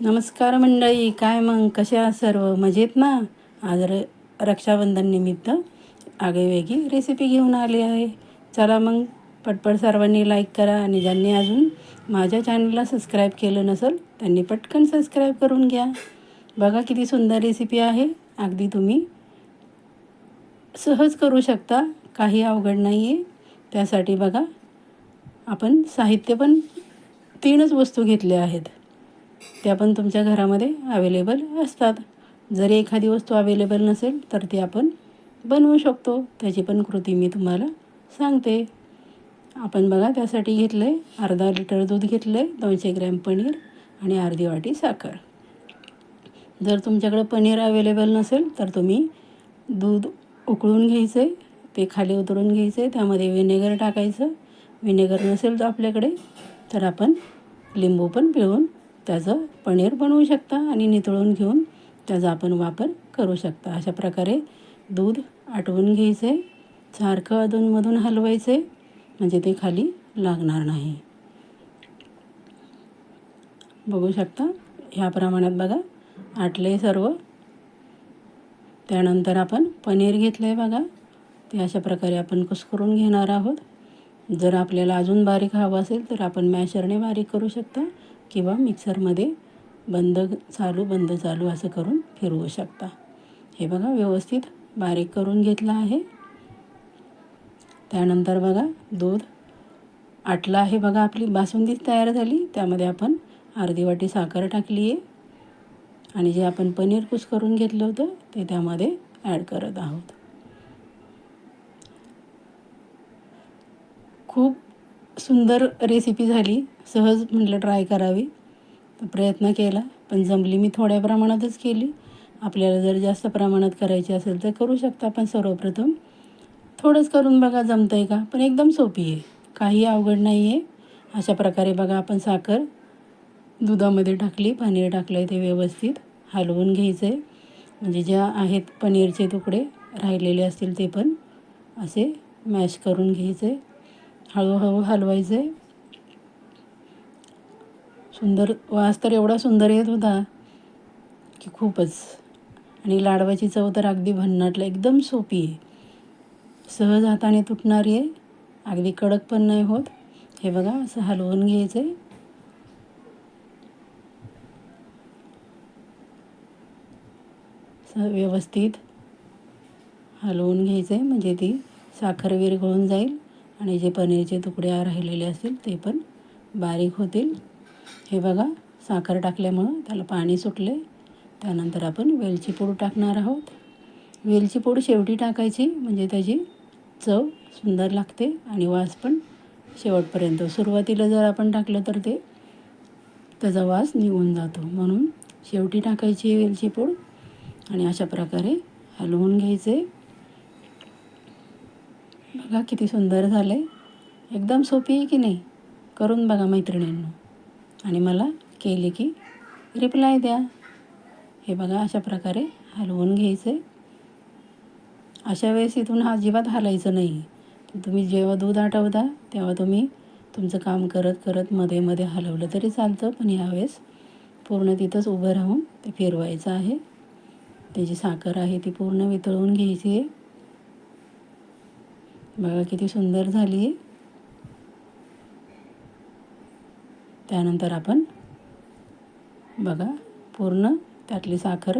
नमस्कार मंडळी काय मग? कशा सर्व? मजेत ना? आज र रक्षाबंधन निमित्त आगळीवेगळी रेसिपी घेऊन आली आहे. चला मग पटपट सर्वांनी लाईक करा आणि ज्यांनी अजून माझ्या चॅनलला सबस्क्राईब केलं नसेल त्यांनी पटकन सबस्क्राईब करून घ्या. बघा किती सुंदर रेसिपी आहे. अगदी तुम्ही सहज करू शकता काही अवघड नाही आहे त्यासाठी बघा आपण साहित्य पण तीनच वस्तू घेतल्या आहेत. त्या पण तुमच्या घरामध्ये अवेलेबल असतात. जरी एखादी वस्तू अवेलेबल नसेल तर ती आपण बनवू शकतो. त्याची पण कृती मी तुम्हाला सांगते. आपण बघा त्यासाठी घेतलं आहे अर्धा लिटर दूध घेतलं आहे दोनशे ग्रॅम पनीर आणि अर्धी वाटी साखर. जर तुमच्याकडं पनीर अवेलेबल नसेल तर तुम्ही दूध उकळून घ्यायचं आहे ते खाली उतरून घ्यायचं आहे त्यामध्ये विनेगर टाकायचं. विनेगर नसेल तर आपल्याकडे तर आपण लिंबू पण पिळून त्याचं पनीर बनवू शकता आणि नितळून घेऊन त्याचा आपण वापर करू शकता. अशा प्रकारे दूध आटवून घ्यायचं आहे सारखं अधूनमधून हलवायचे म्हणजे ते खाली लागणार नाही. बघू शकता ह्या प्रमाणात बघा आटले सर्व. त्यानंतर आपण पनीर घेतलं आहे बघा ते अशा प्रकारे आपण कुस्करून घेणार आहोत. जर आपल्याला अजून बारीक हवं असेल तर आपण मॅशरने बारीक करू शकता. किंवा मिक्सरमध्ये बंद चालू बंद चालू असं करून फिरवू शकता. हे बघा व्यवस्थित बारीक करून घेतलं आहे. त्यानंतर बघा दूध आटलं आहे बघा आपली बासुंदीच तयार झाली. त्यामध्ये आपण अर्धी वाटी साखर टाकली आहे. आणि जे आपण पनीर कुस करून घेतलं होतं ते त्यामध्ये ॲड करत आहोत खूप सुंदर रेसिपी झाली. सहज म्हटलं ट्राय करावी. प्रयत्न केला पण जमली मी थोड्या प्रमाणातच केली. आपल्याला जर जास्त प्रमाणात करायची असेल तर करू शकता पण सर्वप्रथम थोडंच करून बघा जमतं आहे का. पण एकदम सोपी आहे. काही अवघड नाही आहे अशा प्रकारे बघा आपण साखर दुधामध्ये टाकली पनीर टाकलं आहे ते व्यवस्थित हलवून घ्यायचं आहे म्हणजे ज्या आहेत पनीरचे तुकडे राहिलेले असतील ते पण असे मॅश करून घ्यायचे हळूहळू हलवायचं. आहे सुंदर वास तर एवढा सुंदर येत होता की खूपच. आणि लाडवाची चव तर अगदी भन्नाटला एकदम सोपी आहे. सहज हाताने तुटणारी आहे. अगदी कडक पण नाही होत. हे बघा असं हलवून घ्यायचं. आहे व्यवस्थित हलवून घ्यायचं आहे म्हणजे ती साखर विरघळून जाईल. आणि जे पनीरचे तुकडे राहिलेले असतील ते पण बारीक होतील. हे बघा साखर टाकल्यामुळं त्याला पाणी सुटले. त्यानंतर आपण वेलची पूड टाकणार आहोत. वेलची पूड शेवटी टाकायची म्हणजे त्याची चव सुंदर लागते आणि वास पण शेवटपर्यंत. सुरुवातीला जर आपण टाकलं तर ते त्याचा वास निघून जातो. म्हणून शेवटी टाकायची वेलची पूड आणि अशा प्रकारे हलवून घ्यायचे. बघा किती सुंदर झालं आहे एकदम सोपी आहे की नाही? करून बघा मैत्रिणींनो. आणि मला केले की रिप्लाय द्या. हे बघा अशा प्रकारे हलवून घ्यायचं आहे अशा वेळेस इथून अजिबात हालायचं नाही. तुम्ही जेव्हा दूध आठवता तेव्हा तुम्ही तुमचं काम करत करत मध्ये मध्ये हलवलं तरी चालतं. पण यावेळेस पूर्ण तिथंच उभं राहून ते फिरवायचं आहे. त्याची साखर आहे ती पूर्ण वितळून घ्यायची आहे. बघा किती सुंदर झाली. आहे त्यानंतर आपण बघा पूर्ण त्यातली साखर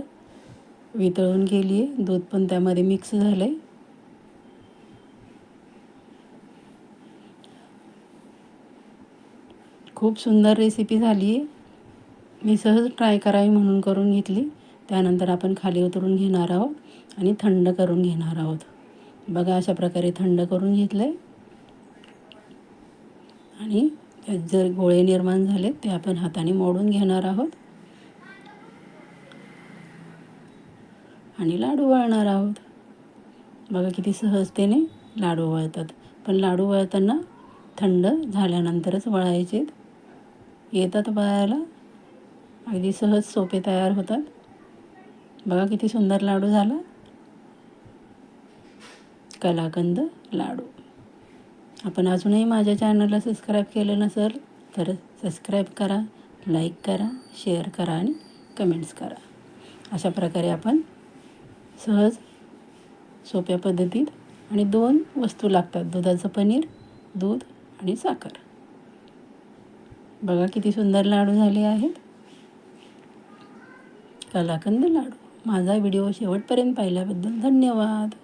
वितळून गेली आहे. दूध पण त्यामध्ये मिक्स झालं आहे खूप सुंदर रेसिपी झाली आहे. मी सहज ट्राय करावी म्हणून करून घेतली. त्यानंतर आपण खाली उतरून घेणार आहोत आणि थंड करून घेणार आहोत. बघा अशा प्रकारे थंड करून घेतलं आहे आणि त्यात जर गोळे निर्माण झाले ते आपण हाताने मोडून घेणार आहोत. आणि लाडू वळणार आहोत. बघा किती सहजतेने लाडू वळतात. पण लाडू वळताना थंड झाल्यानंतरच वळायचे. येतात वळायला. अगदी सहज सोपे तयार होतात. बघा किती सुंदर लाडू झाला. कलाकंद लाडू. आपण अजूनही माझ्या चॅनलला सबस्क्राईब केलं नसेल तर सबस्क्राईब करा लाईक करा शेअर करा आणि कमेंट्स करा. अशा प्रकारे आपण सहज सोप्या पद्धतीत आणि दोन वस्तू लागतात. दुधाचं पनीर दूध आणि साखर. बघा किती सुंदर लाडू झाले आहेत. कलाकंद लाडू. माझा व्हिडिओ शेवटपर्यंत पाहिल्याबद्दल धन्यवाद.